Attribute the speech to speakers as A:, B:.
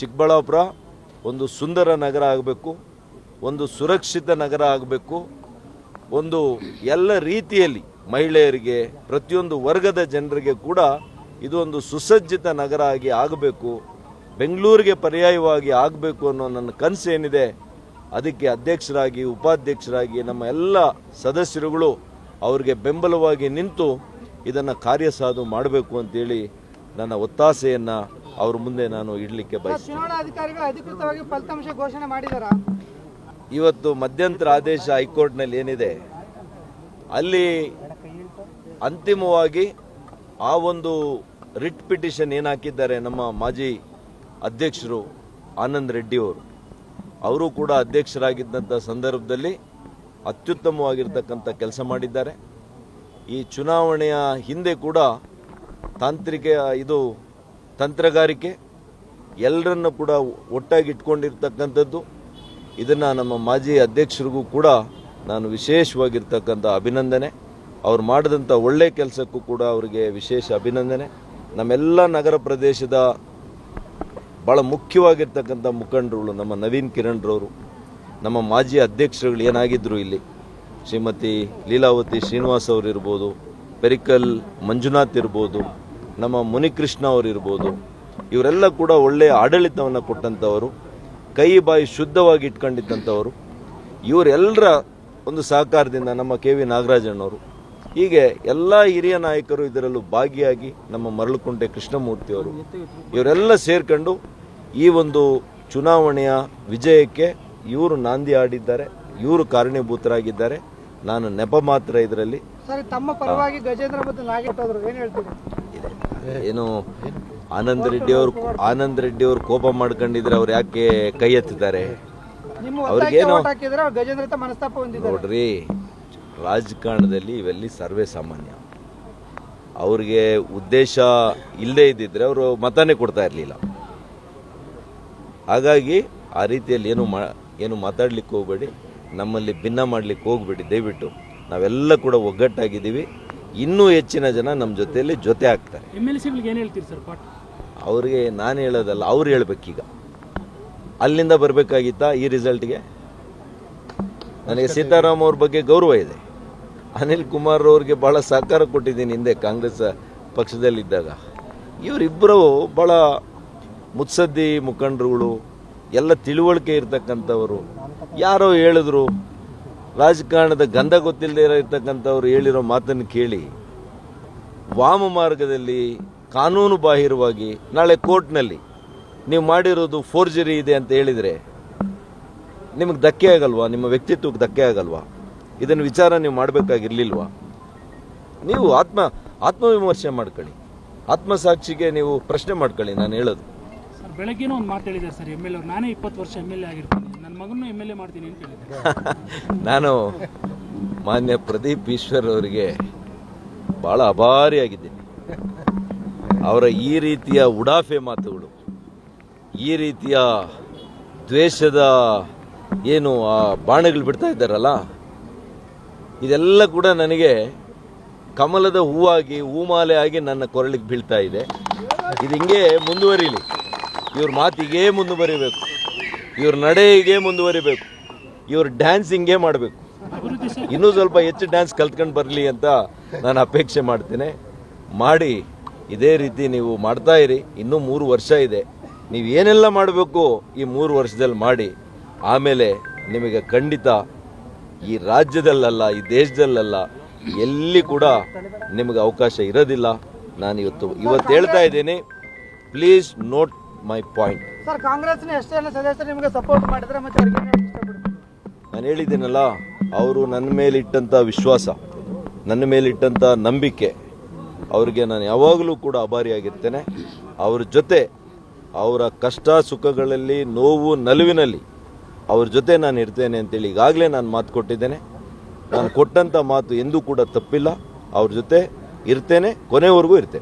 A: ಚಿಕ್ಕಬಳ್ಳಾಪುರ ಒಂದು ಸುಂದರ ನಗರ ಆಗಬೇಕು, ಒಂದು ಸುರಕ್ಷಿತ ನಗರ ಆಗಬೇಕು, ಒಂದು ಎಲ್ಲ ರೀತಿಯಲ್ಲಿ ಮಹಿಳೆಯರಿಗೆ, ಪ್ರತಿಯೊಂದು ವರ್ಗದ ಜನರಿಗೆ ಕೂಡ ಇದು ಒಂದು ಸುಸಜ್ಜಿತ ನಗರ ಆಗಿ ಆಗಬೇಕು, ಬೆಂಗಳೂರಿಗೆ ಪರ್ಯಾಯವಾಗಿ ಆಗಬೇಕು ಅನ್ನೋ ನನ್ನ ಕನಸು ಏನಿದೆ, ಅದಕ್ಕೆ ಅಧ್ಯಕ್ಷರಾಗಿ, ಉಪಾಧ್ಯಕ್ಷರಾಗಿ ನಮ್ಮ ಎಲ್ಲ ಸದಸ್ಯರುಗಳು ಅವರಿಗೆ ಬೆಂಬಲವಾಗಿ ನಿಂತು ಇದನ್ನು ಕಾರ್ಯಸಾಧು ಮಾಡಬೇಕು ಅಂತೇಳಿ ನನ್ನ ಒತ್ತಾಸೆಯನ್ನು ಅವ್ರ ಮುಂದೆ ನಾನು ಇಡಲಿಕ್ಕೆ ಬಯಸ್ತೀನಿ.
B: ಅಧಿಕೃತವಾಗಿ ಫಲಿತಾಂಶ ಘೋಷಣೆ ಮಾಡಿದಾರ?
A: ಇವತ್ತು ಮಧ್ಯಂತರ ಆದೇಶ ಹೈಕೋರ್ಟ್ನಲ್ಲಿ ಏನಿದೆ? ಅಲ್ಲಿ ಅಂತಿಮವಾಗಿ ಆ ಒಂದು ರಿಟ್ ಪಿಟಿಷನ್ ಏನು ಹಾಕಿದ್ದಾರೆ ನಮ್ಮ ಮಾಜಿ ಅಧ್ಯಕ್ಷರು ಆನಂದ್ ರೆಡ್ಡಿ ಅವರು. ಅವರು ಕೂಡ ಅಧ್ಯಕ್ಷರಾಗಿದ್ದಂಥ ಸಂದರ್ಭದಲ್ಲಿ ಅತ್ಯುತ್ತಮವಾಗಿರ್ತಕ್ಕಂಥ ಕೆಲಸ ಮಾಡಿದ್ದಾರೆ. ಈ ಚುನಾವಣೆಯ ಹಿಂದೆ ಕೂಡ ತಾಂತ್ರಿಕ ಇದು ತಂತ್ರಗಾರಿಕೆ ಎಲ್ಲರನ್ನು ಕೂಡ ಒಟ್ಟಾಗಿ ಇಟ್ಕೊಂಡಿರ್ತಕ್ಕಂಥದ್ದು. ಇದನ್ನು ನಮ್ಮ ಮಾಜಿ ಅಧ್ಯಕ್ಷರಿಗೂ ಕೂಡ ನಾನು ವಿಶೇಷವಾಗಿರ್ತಕ್ಕಂಥ ಅಭಿನಂದನೆ. ಅವ್ರು ಮಾಡಿದಂಥ ಒಳ್ಳೆ ಕೆಲಸಕ್ಕೂ ಕೂಡ ಅವರಿಗೆ ವಿಶೇಷ ಅಭಿನಂದನೆ. ನಮ್ಮೆಲ್ಲ ನಗರ ಪ್ರದೇಶದ ಭಾಳ ಮುಖ್ಯವಾಗಿರ್ತಕ್ಕಂಥ ಮುಖಂಡರುಗಳು ನಮ್ಮ ನವೀನ್ ಕಿರಣ್ರವರು, ನಮ್ಮ ಮಾಜಿ ಅಧ್ಯಕ್ಷರುಗಳು ಏನಾಗಿದ್ದರು ಇಲ್ಲಿ. ಶ್ರೀಮತಿ ಲೀಲಾವತಿ ಶ್ರೀನಿವಾಸ್ ಅವರು ಇರ್ಬೋದು, ಪೆರಿಕಲ್ ಮಂಜುನಾಥ್ ಇರ್ಬೋದು ನಮ್ಮ ಮುನಿಕೃಷ್ಣ ಅವರು ಇರ್ಬೋದು, ಇವರೆಲ್ಲ ಕೂಡ ಒಳ್ಳೆಯ ಆಡಳಿತವನ್ನು ಕೊಟ್ಟಂಥವರು ಕೈ ಬಾಯಿ ಶುದ್ಧವಾಗಿ ಇಟ್ಕೊಂಡಿದ್ದಂಥವರು ಇವರೆಲ್ಲರ ಒಂದು ಸಹಕಾರದಿಂದ ನಮ್ಮ ಕೆ ವಿ ನಾಗರಾಜಣ್ಣವರು ಹೀಗೆ ಎಲ್ಲ ಹಿರಿಯ ನಾಯಕರು ಇದರಲ್ಲೂ ಭಾಗಿಯಾಗಿ ನಮ್ಮ ಮರಳುಕುಂಟೆ ಕೃಷ್ಣಮೂರ್ತಿಯವರು. ಇವರೆಲ್ಲ ಸೇರ್ಕೊಂಡು ಈ ಒಂದು ಚುನಾವಣೆಯ ವಿಜಯಕ್ಕೆ ಇವರು ನಾಂದಿ ಆಡಿದ್ದಾರೆ ಇವರು ಕಾರಣೀಭೂತರಾಗಿದ್ದಾರೆ. ನಾನು ನೆಪ ಮಾತ್ರ ಇದರಲ್ಲಿ.
B: ತಮ್ಮ ಪರವಾಗಿ ಗಜೇಂದ್ರ ಮತ್ತು ಏನ್
A: ಆನಂದ್ ರೆಡ್ಡಿ ಅವರು ಆನಂದ್ ರೆಡ್ಡಿ ಅವರು ಕೋಪ ಮಾಡ್ಕೊಂಡಿದ್ರೆ ಅವ್ರು ಯಾಕೆ ಕೈ ಎತ್ತಿದ್ದಾರೆ? ಅವ್ರಿಗೇನು- ನೋಡ್ರಿ ರಾಜಕಾರಣದಲ್ಲಿ ಇವೆಲ್ಲಿ ಸರ್ವೇ ಸಾಮಾನ್ಯ. ಅವ್ರಿಗೆ ಉದ್ದೇಶ ಇಲ್ಲದೆ ಇದ್ದಿದ್ರೆ ಅವರು ಮತನೇ ಕೊಡ್ತಾ ಇರಲಿಲ್ಲ. ಹಾಗಾಗಿ ಆ ರೀತಿಯಲ್ಲಿ ಏನು ಮಾ ಏನು ಮಾತಾಡ್ಲಿಕ್ಕೆ ಹೋಗಬೇಡಿ ನಮ್ಮಲ್ಲಿ ಭಿನ್ನ ಮಾಡ್ಲಿಕ್ಕೆ ಹೋಗ್ಬೇಡಿ. ದಯವಿಟ್ಟು ನಾವೆಲ್ಲ ಕೂಡ ಒಗ್ಗಟ್ಟಾಗಿದ್ದೀವಿ. ಇನ್ನೂ ಹೆಚ್ಚಿನ ಜನ ನಮ್ಮ ಜೊತೆಯಲ್ಲಿ ಜೊತೆ ಆಗ್ತಾರೆ.
C: ಎಂ ಎಲ್ ಸಿಗಳಿಗೆ ಏನು ಹೇಳ್ತೀರಿ ಸರ್ ಪಾಠ?
A: ಅವ್ರಿಗೆ ನಾನು ಹೇಳೋದಲ್ಲ ಅವ್ರು ಹೇಳ್ಬೇಕೀಗ. ಅಲ್ಲಿಂದ ಬರಬೇಕಾಗಿತ್ತಾ ಈ ರಿಸಲ್ಟ್ಗೆ ನನಗೆ ಸೀತಾರಾಮ್ ಅವ್ರ ಬಗ್ಗೆ ಗೌರವ ಇದೆ. ಅನಿಲ್ ಕುಮಾರ್ ಅವ್ರಿಗೆ ಭಾಳ ಸಹಕಾರ ಕೊಟ್ಟಿದ್ದೀನಿ ಹಿಂದೆ ಕಾಂಗ್ರೆಸ್ ಪಕ್ಷದಲ್ಲಿದ್ದಾಗ. ಇವರಿಬ್ಬರು ಭಾಳ ಮುತ್ಸದ್ದಿ ಮುಖಂಡರುಗಳು ಎಲ್ಲ ತಿಳುವಳಿಕೆ ಇರ್ತಕ್ಕಂಥವರು. ಯಾರೋ ಹೇಳಿದ್ರು ರಾಜಕಾರಣದ ಗಂಧ ಗೊತ್ತಿಲ್ಲದೆ ಇರತಕ್ಕಂಥವ್ರು ಹೇಳಿರೋ ಮಾತನ್ನು ಕೇಳಿ ವಾಮ ಮಾರ್ಗದಲ್ಲಿ ಕಾನೂನು ಬಾಹಿರವಾಗಿ ನಾಳೆ ಕೋರ್ಟ್ನಲ್ಲಿ ನೀವು ಮಾಡಿರೋದು ಫೋರ್ಜರಿ ಇದೆ ಅಂತ ಹೇಳಿದರೆ ನಿಮಗೆ ಧಕ್ಕೆ ಆಗಲ್ವಾ? ನಿಮ್ಮ ವ್ಯಕ್ತಿತ್ವಕ್ಕೆ ಧಕ್ಕೆ ಆಗಲ್ವಾ? ಇದನ್ನು ವಿಚಾರ ನೀವು ಮಾಡಬೇಕಾಗಿರ್ಲಿಲ್ವಾ? ನೀವು ಆತ್ಮ, ಆತ್ಮವಿಮರ್ಶೆ ಮಾಡ್ಕೊಳ್ಳಿ. ಆತ್ಮಸಾಕ್ಷಿಗೆ ನೀವು ಪ್ರಶ್ನೆ ಮಾಡ್ಕೊಳ್ಳಿ ನಾನು ಹೇಳೋದು.
C: ಬೆಳಗ್ಗೆ ಬೆಳಗ್ಗೆನೂ ಒಂದು ಮಾತು ಹೇಳಿದ್ದಾರೆ ಸರ್, ಎಂ ಎಲ್ ಅವ್ರು. ನಾನೇ ಇಪ್ಪತ್ತು ವರ್ಷ ಎಂ ಎಲ್ ಎ ಆಗಿರ್ತೀನಿ. ಮಾಡ್ತೀನಿ ಅಂತ
A: ನಾನು ಮಾನ್ಯ ಪ್ರದೀಪ್ ಈಶ್ವರ್ ಅವರಿಗೆ ಭಾಳ ಅಭಾರಿಯಾಗಿದ್ದೀನಿ. ಅವರ ಈ ರೀತಿಯ ಉಡಾಫೆ ಮಾತುಗಳು, ಈ ರೀತಿಯ ದ್ವೇಷದ ಏನು ಆ ಬಾಣಗಳು ಬಿಡ್ತಾ ಇದ್ದಾರಲ್ಲ, ಇದೆಲ್ಲ ಕೂಡ ನನಗೆ ಕಮಲದ ಹೂವಾಗಿ, ಹೂಮಾಲೆ ಆಗಿ ನನ್ನ ಕೊರಳಿಗೆ ಬೀಳ್ತಾ ಇದೆ. ಇದು ಹಿಂಗೆ ಮುಂದುವರಿಲಿ. ಇವ್ರ ಮಾತಿಗೆ ಮುಂದುವರಿಬೇಕು. ಇವ್ರ ನಡೆಗೆ ಮುಂದುವರಿಬೇಕು. ಇವ್ರ ಡ್ಯಾನ್ಸಿಂಗೇ ಮಾಡಬೇಕು. ಇನ್ನೂ ಸ್ವಲ್ಪ ಹೆಚ್ಚು ಡ್ಯಾನ್ಸ್ ಕಲ್ತ್ಕೊಂಡು ಬರಲಿ ಅಂತ ನಾನು ಅಪೇಕ್ಷೆ ಮಾಡ್ತೇನೆ. ಮಾಡಿ, ಇದೇ ರೀತಿ ನೀವು ಮಾಡ್ತಾ ಇರಿ. ಇನ್ನೂ ಮೂರು ವರ್ಷ ಇದೆ. ನೀವು ಏನೆಲ್ಲ ಮಾಡಬೇಕು ಈ ಮೂರು ವರ್ಷದಲ್ಲಿ ಮಾಡಿ. ಆಮೇಲೆ ನಿಮಗೆ ಖಂಡಿತ ಈ ರಾಜ್ಯದಲ್ಲಲ್ಲ, ಈ ದೇಶದಲ್ಲಲ್ಲ ಎಲ್ಲಿ ಕೂಡ ನಿಮಗೆ ಅವಕಾಶ ಇರೋದಿಲ್ಲ. ನಾನು ಇವತ್ತು ಇವತ್ತು ಹೇಳ್ತಾ ಇದ್ದೀನಿ. Please note my point
B: sir ಕಾಂಗ್ರೆಸ್ನ ಎಷ್ಟೆಲ್ಲ ಸದಸ್ಯರು ನಿಮಗೆ ಸಪೋರ್ಟ್ ಮಾಡಿದ್ರೆ ಮತ್ತೆ ಅವ್ರಿಗೆ ಏನ್ ಹೇಳಕ್ ಇಷ್ಟಪಡ್ತೀರಿ?
A: ನಾನು ಹೇಳಿದ್ದೀನಲ್ಲ ಅವರು ನನ್ನ ಮೇಲಿಟ್ಟಂಥ ವಿಶ್ವಾಸ ನನ್ನ ಮೇಲಿಟ್ಟಂಥ ನಂಬಿಕೆ ಅವರಿಗೆ ನಾನು ಯಾವಾಗಲೂ ಕೂಡ ಅಭಾರಿಯಾಗಿರ್ತೇನೆ. ಅವ್ರ ಜೊತೆ ಅವರ ಕಷ್ಟ ಸುಖಗಳಲ್ಲಿ ನೋವು ನಲುವಿನಲ್ಲಿ ಅವ್ರ ಜೊತೆ ನಾನು ಇರ್ತೇನೆ ಅಂತೇಳಿ ಈಗಾಗಲೇ ನಾನು ಮಾತು ಕೊಟ್ಟಿದ್ದೇನೆ. ನಾನು ಕೊಟ್ಟಂಥ ಮಾತು ಎಂದೂ ಕೂಡ ತಪ್ಪಿಲ್ಲ. ಅವ್ರ ಜೊತೆ ಇರ್ತೇನೆ ಕೊನೆವರೆಗೂ ಇರ್ತೇನೆ.